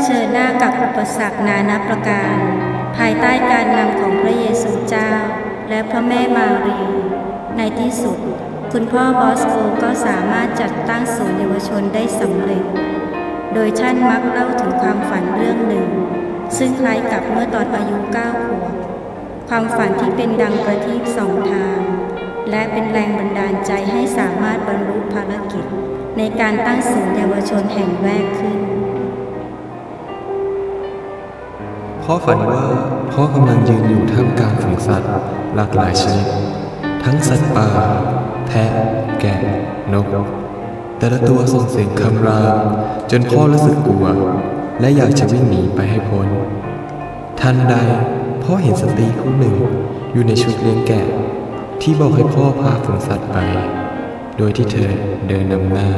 เผชิญหน้ากับอุปสรรคนานาประการ ภายใต้การนำของพระเยซูเจ้า และพระแม่มารี ในที่สุด คุณพ่อบอสโกก็สามารถจัดตั้งศูนย์เยาวชนได้สำเร็จ โดยท่านมักเล่าถึงความฝันเรื่องหนึ่ง ซึ่งคล้ายกับเมื่อตอนอายุเก้าขวบ ความฝันที่เป็นดังประทีปสองทาง และเป็นแรงบันดาลใจให้สามารถบรรลุภารกิจ ในการตั้งศูนย์เยาวชนแห่งแรกขึ้น พ่อฝันว่าพ่อกำลังยืนอยู่ท่ามกลางฝูงสัตว์หลากหลายชนิด ทั้งสัตว์ป่า แพะ แกะ นก แต่ละตัวส่งเสียงคำรามจนพ่อรู้สึกกลัว และอยากจะวิ่งหนีไปให้พ้น ทันใดพ่อเห็นสตรีผู้หนึ่งอยู่ในชุดเลี้ยงแกะ ที่บอกให้พ่อพาฝูงสัตว์ไป โดยที่เธอเดินนำหน้า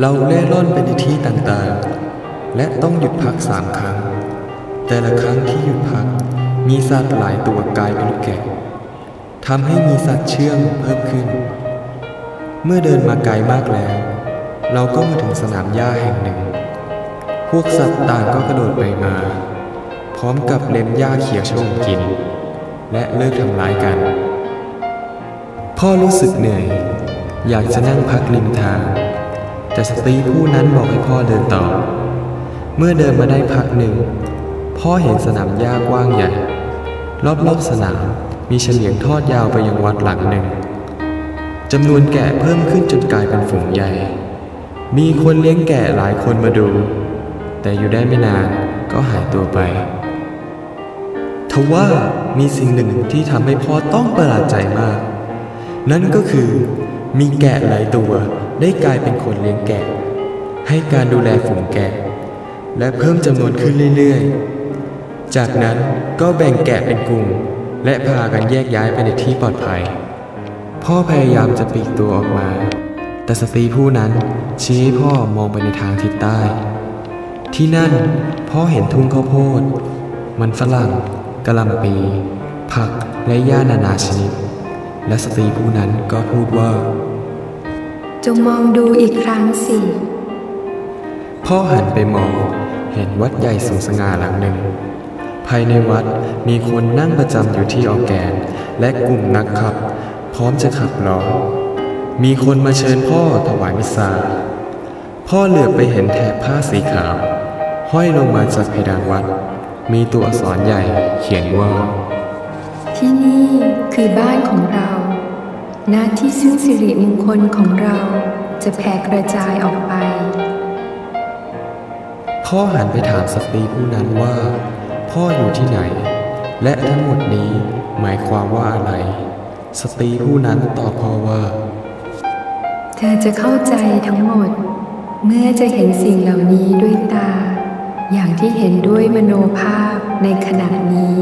เราเล่ร่อนไปในที่ต่างๆ และต้องหยุดพักสามครั้ง แต่ละครั้งที่หยุดพัก มีสัตว์หลายตัวกลายเป็นแกะทำให้มีสัตว์เชื่องเพิ่มขึ้น เมื่อเดินมาไกลมากแล้ว เราก็มาถึงสนามหญ้าแห่งหนึ่ง พวกสัตว์ต่างก็กระโดดไปมา พร้อมกับเล็มหญ้าเขียวชมกิน และเลิกทำร้ายกัน พ่อรู้สึกเหนื่อย อยากจะนั่งพักริมทาง แต่สตรีผู้นั้นบอกให้พ่อเดินต่อ เมื่อเดินมาได้พักหนึ่ง พ่อเห็นสนามหญ้ากว้างใหญ่ รอบๆสนามมีเฉลียงทอดยาวไปยังวัดหลังหนึ่งจำนวนแกะเพิ่มขึ้นจนกลายเป็นฝูงใหญ่ มีคนเลี้ยงแกะหลายคนมาดู แต่อยู่ได้ไม่นานก็หายตัวไป ทว่ามีสิ่งหนึ่งที่ทำให้พ่อต้องประหลาดใจมาก นั่นก็คือมีแกะหลายตัวได้กลายเป็นคนเลี้ยงแกะ ให้การดูแลฝูงแกะ และเพิ่มจำนวนขึ้นเรื่อยๆ จากนั้นก็แบ่งแกะเป็นกลุ่มและพากันแยกย้ายไปในที่ปลอดภัย พ่อพยายามจะปลีกตัวออกมา แต่สตรีผู้นั้นชี้ให้พ่อมองไปในทางทิศใต้ ที่นั่นพ่อเห็นทุ่งข้าวโพด มันฝรั่งกะหล่ำปี ผักและหญ้านานาชนิด และสตรีผู้นั้นก็พูดว่า จงมองดูอีกครั้งสิ พ่อหันไปมองเห็นวัดใหญ่สูงสง่าหลังหนึ่ง ภายในวัดมีคนนั่งประจำอยู่ที่ออร์แกน และกลุ่มนักขับ พร้อมจะขับร้องมีคนมาเชิญพ่อถวายมิสซาพ่อเหลือบไปเห็นแถบผ้าสีขาว ห้อยลงมาจากเพดานวัด มีตัวอักษรใหญ่เขียนว่า ที่นี่คือบ้านของเราณที่ซึ่งสิริมงคลของเราจะแผ่กระจายออกไป พ่อหันไปถามสตรีผู้นั้นว่า พ่ออยู่ที่ไหน และทั้งหมดนี้หมายความว่าอะไร สตรีผู้นั้นตอบพ่อว่า เธอจะเข้าใจทั้งหมด เมื่อจะเห็นสิ่งเหล่านี้ด้วยตา อย่างที่เห็นด้วยมโนภาพในขณะนี้